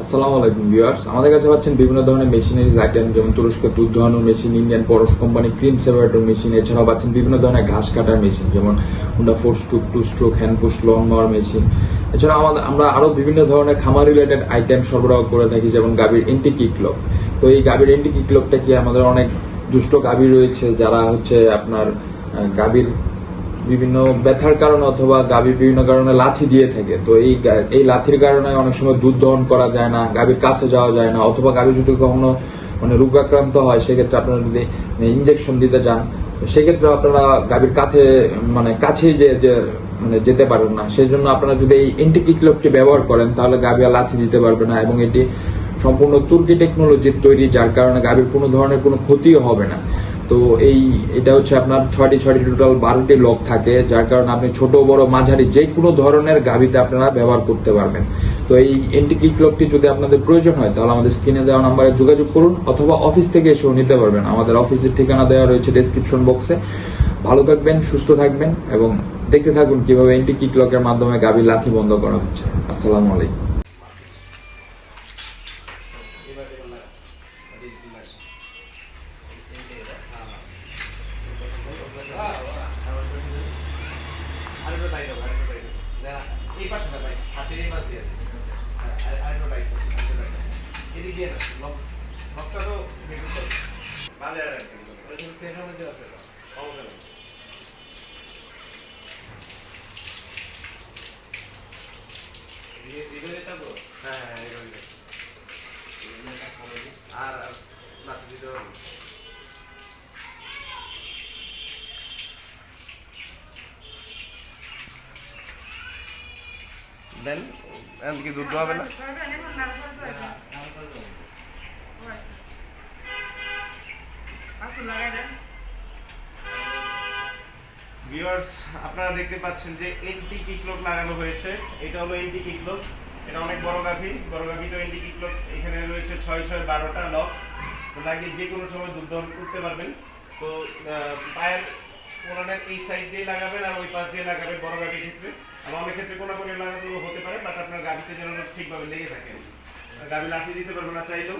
আসসালামু আলাইকুম ভিউয়ার্স। আমাদের কাছে পাচ্ছেন বিভিন্ন ধরনের মেশিনারিজ আইটেম, যেমন তুরস্ক দুধ দোহানোর machine, Indian Porosh company cream separator machine, এছাড়াও পাচ্ছেন বিভিন্ন ধরনের ঘাস কাটার মেশিন, যেমন Honda four stroke, two stroke, hand push, lawn mower machine. এছাড়া আমাদের, আমরা আরও বিভিন্ন ধরনের খামার রিলেটেড আইটেম সরবরাহ করে থাকি, যেমন গাভীর এন্টি কিকলক তো এই গাভীর এন্টি কিকলকটা কি আমাদের অনেক দুষ্ট গাভী রয়েছে, যারা হচ্ছে আপনার গাভীর বিভিন্ন ব্যথার কারণে অথবা গাভী বিভিন্ন কারণে লাথি দিয়ে থাকে। তো এই এই লাথির কারণে অনেক সময় দুধ দহন করা যায় না, গাভীর কাছে যাওয়া যায় না, অথবা গাভী যদি কখনো মানে রোগাক্রান্ত হয়, সেক্ষেত্রে আপনারা যদি ইনজেকশন দিতে যান সেক্ষেত্রে আপনারা গাভীর কাছে মানে কাছেই যে যে মানে যেতে পারেন না। সেই জন্য আপনারা যদি এই এন্টিকিকলকটি ব্যবহার করেন, তাহলে গাভী লাথি দিতে পারবে না এবং এটি সম্পূর্ণ তুর্কি টেকনোলজির তৈরি, যার কারণে গাভীর কোনো ধরনের কোনো ক্ষতিও হবে না। তো এই, এটা হচ্ছে আপনার ছয়টি ছয়টি টোটাল বারোটি লক থাকে, যার কারণে আপনি ছোট, বড়, মাঝারি যে কোনো ধরনের গাভিতে আপনারা ব্যবহার করতে পারবেন। তো এই এন্টি কিক লকটি যদি আপনাদের প্রয়োজন হয়, তাহলে আমাদের স্ক্রিনে দেওয়া নাম্বারে যোগাযোগ করুন, অথবা অফিস থেকে এসেও নিতে পারবেন। আমাদের অফিসের ঠিকানা দেওয়া রয়েছে ডেসক্রিপশন বক্সে ভালো থাকবেন, সুস্থ থাকবেন, এবং দেখতে থাকুন কীভাবে এন্টি কিক লকের মাধ্যমে গাভীর লাথি বন্ধ করা হচ্ছে। আসসালামু আলাইকুম আরেকটু টাইট হবে আরেকটু টাইট হবে দেখা, এই পাশে না ভাই হাতের এই পাশ দিয়ে আর- আরেকটু হবে। এদিক দিয়ে না লক লকটা তো বের করতে হবে। বাজে আর একটা পেনের মধ্যে আছে সমস্যা নেই। হ্যাঁ, হ্যাঁ, দিতে হবে দেন এমনকি দুধ হবে না ভিউয়ার্স আপনারা দেখতে পাচ্ছেন যে এন্টি কিকলক লাগানো হয়েছে। এটা হলো এন্টি কিকলক। এটা অনেক বড় গাভি। বড় গাভি তো এন্টি কিকলক এখানে রয়েছে ছয় ছয় বারোটা লক। লাগিয়ে যে কোনো সময় দুধ দহন করতে পারবেন। তো পায়ের কোনানের এই সাইড দিয়ে লাগাবেন আর ওই পাশ দিয়ে লাগাবেন বড় গাড়ির ক্ষেত্রে। আর অনেক ক্ষেত্রে কোনো করে লাগানো হতে পারে বাট আপনার গাড়িতে যেন ঠিকভাবে লেগে থাকে। গাড়ি লাফিয়ে দিতে পারবে না চাইলেও।